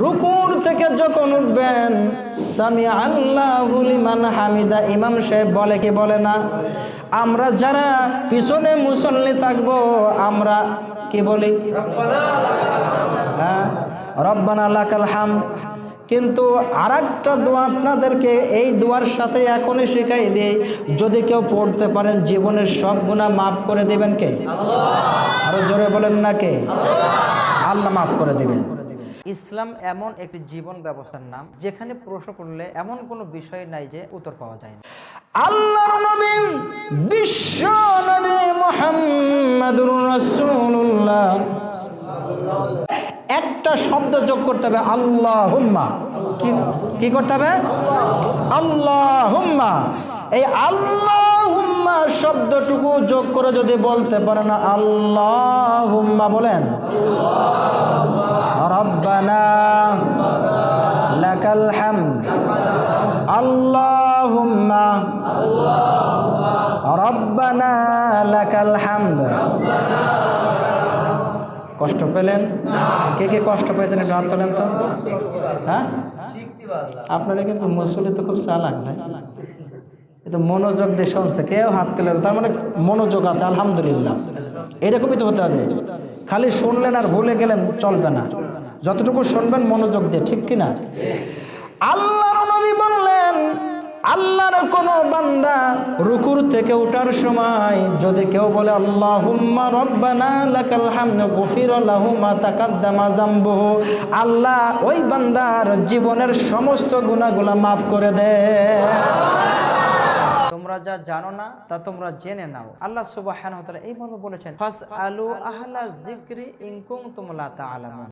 রুকুর থেকে যখন উঠবেন সামি আল্লাহ লিমান হামিদা, ইমাম সাহেব বলে কি বলে না? আমরা যারা পিছনে মুসল্লি থাকব, আমরা কি বলি? হ্যাঁ? রব্বানা লাকাল হাম কিন্তু আর একটা দোয়া আপনাদেরকে এই দোয়ার সাথে এখনই শেখাই দিই, যদি কেউ পড়তে পারেন, জীবনের সব গুণা মাফ করে দেবেন কে? আরও জোরে বলেন না কে? আল্লাহ মাফ করে দিবেন। ইসলাম এমন একটি জীবন ব্যবস্থার নাম, যেখানে প্রশ্ন করলে এমন কোনো বিষয় নাই যে উত্তর পাওয়া যায় না। আল্লাহর নবী, বিশ্ব নবী রাসূলুল্লাহ। একটা শব্দ যোগ করতে হবে আল্লাহ হুম্মা কি করতে হবে? আল্লাহ হুম্মা এই আল্লাহ হুম্মা শব্দটুকু যোগ করে যদি বলতে পারে আল্লাহ হুম্মা বলেন। কষ্ট পেলেন? কে কে কষ্ট পেয়েছেন একটু হাত তোলেন তো। হ্যাঁ? আপনারা কিন্তু মুসলি তো খুব চালাক ভাই। কিন্তু মনোযোগ দিয়ে শুনছে, কেউ হাত তুলে তার মানে মনোযোগ আছে, আলহামদুলিল্লাহ। এরকমই তো হতে হবে। খালি শুনলেন আর ভুলে গেলেন, চলবে না। যতটুকু শুনবেন, মনোযোগ দিয়ে, ঠিক কি না আল্লাহর নবী বললেন, আল্লাহর কোন বান্দা রুকুর থেকে ওঠার সময় যদি কেউ বলে আল্লাহ হুম্মা রব্বানা লাকাল হামদু মা তাকাদ্দামা আল্লাহ ওই বান্দার জীবনের সমস্ত গুনাহগুলা মাফ করে দে। তোমরা যা জানো না, তা তোমরা জেনে নাও। আল্লাহ সুবহানাহু ওয়া তাআলা এই বলেছেন ফাস আহলা যিকরি ইন কুনতুম লা তা'লামুন